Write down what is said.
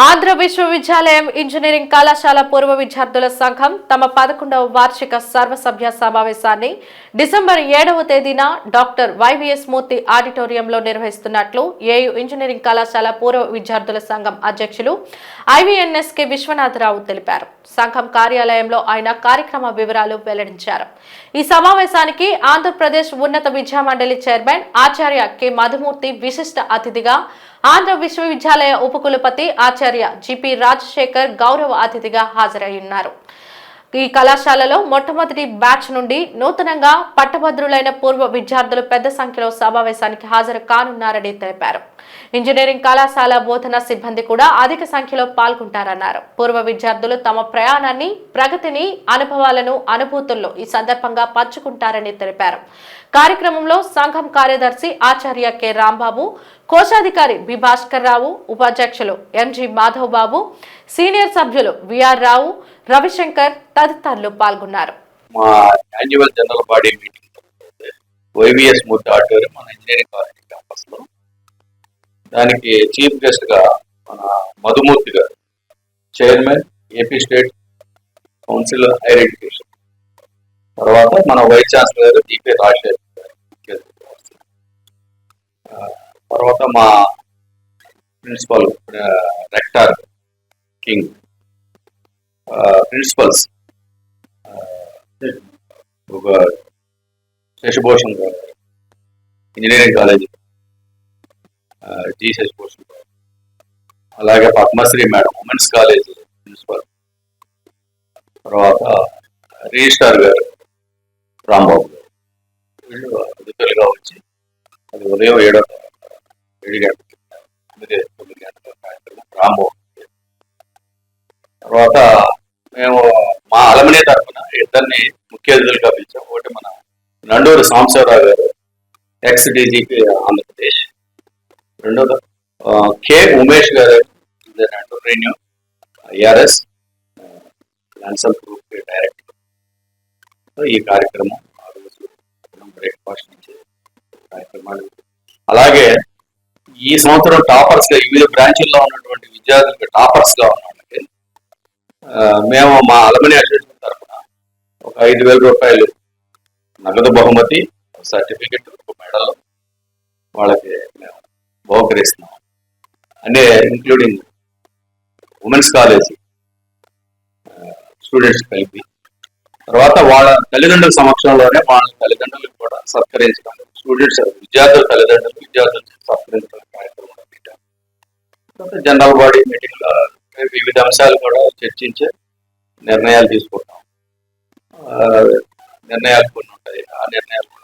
ఆంధ్ర విశ్వవిద్యాలయం ఇంజనీరింగ్ కళాశాల పూర్వ విద్యార్థుల సంఘం తమ పదకొండవ వార్షిక సర్వసభ్య సమావేశాన్ని డిసెంబర్ ఏడవ తేదీన డాక్టర్ వైవిఎస్ మూర్తి ఆడిటోరియంలో నిర్వహిస్తున్నట్లు ఏయు ఇంజనీరింగ్ కళాశాల పూర్వ విద్యార్థుల సంఘం అధ్యక్షులు ఐవీఎన్ఎస్కే విశ్వనాథరావు తెలిపారు. సంఘం కార్యాలయంలో ఆయన కార్యక్రమ వివరాలు వెల్లడించారు. ఈ సమావేశానికి ఆంధ్రప్రదేశ్ ఉన్నత విద్యా మండలి చైర్మన్ ఆచార్య కె మధుమూర్తి విశిష్ట అతిథిగా ఆంధ్ర విశ్వవిద్యాలయ ఉపకులపతి ఆచార్య జిపి రాజశేఖర్ గౌరవ అతిథిగా హాజరయ్యున్నారు. ఈ కళాశాలలో మొట్టమొదటి బ్యాచ్ నుండి నూతనంగా పట్టభద్రులైన పూర్వ విద్యార్థులు పెద్ద సంఖ్యలో సమావేశానికి హాజరు కానున్నారని తెలిపారు. ఇంజనీరింగ్ కళాశాల బోధన సిబ్బంది కూడా అధిక సంఖ్యలో పాల్గొంటారన్నారు. పూర్వ విద్యార్థులు తమ ప్రయాణాన్ని ప్రగతిని అనుభవాలను అనుభూతుల్లో ఈ సందర్భంగా పంచుకుంటారని తెలిపారు. కార్యక్రమంలో సంఘం కార్యదర్శి ఆచార్య కె. రాంబాబు కోశాధికారి బి భాస్కర్ రావు ఉపాధ్యక్షులు M G Madhav Babu senior సభ్యులు విఆర్ రావు రవిశంకర్ తదితరులు పాల్గొన్నారు. మా annual general body meeting Y V S Murthy auditorium మన ఇంజనీరింగ్ కాలేజ్ క్యాంపస్లో దానికి చీఫ్ గెస్ట్గా మన Madhumurthy garu chairman AP state council higher education. తర్వాత మన vice chancellor garu D P Rajasekhar garu తర్వాత మా ప్రిన్సిపల్ రెక్టార్ కింగ్ ప్రిన్సిపల్స్ ఒక శశిభూషణ్ గారు. Engineering college. G Sasibhushan garu. అలాగే Padmashri madam women's college principal తర్వాత రిజిస్టార్ గారు రాంబాబు గారు. వీళ్ళు అధికారులుగా వచ్చి అది ఉదయం ఏడో ఏడు గంటలకి తొమ్మిది తొమ్మిది గంటల కార్యక్రమం రాంబాబు తర్వాత మా అలమనే తరఫున ఇద్దరిని ముఖ్య అతిథులుగా పిలిచాం. ఒకటి మన నండూరు సాంబశివరావు గారు ఎక్స్ డీజీపీ ఆంధ్రప్రదేశ్. రెండోది K Umesh garu Nanduru renew IRS ల్యాన్సల్ group director ఈ కార్యక్రమం ఆ రోజు బ్రేక్ఫాస్ట్ నుంచి కార్యక్రమాలు. అలాగే ఈ సంవత్సరం టాపర్స్గా వివిధ బ్రాంచుల్లో ఉన్నటువంటి విద్యార్థులకు టాపర్స్గా ఉన్న వాళ్ళకి మేము మా అలమని అసోసియేషన్ ఐదు వేల రూపాయలు. నగదు బహుమతి సర్టిఫికెట్ మెడల్ వాళ్ళకి మేము బహుకరిస్తున్నాం. అంటే ఇంక్లూడింగ్ ఉమెన్స్ కాలేజ్ స్టూడెంట్స్ కలిపి. తర్వాత వాళ్ళ తల్లిదండ్రుల సమక్షంలోనే వాళ్ళ తల్లిదండ్రులకు కూడా సత్కరించడం. స్టూడెంట్స్ విద్యార్థుల తల్లిదండ్రులు విద్యార్థులు సత్కరించడం కార్యక్రమం తర్వాత జనరల్ బాడీ మీటింగ్ వివిధ అంశాలు కూడా చర్చించే నిర్ణయాలు తీసుకుంటాం. నిర్ణయాలు కొన్ని ఉంటాయి ఆ నిర్ణయాలు కూడా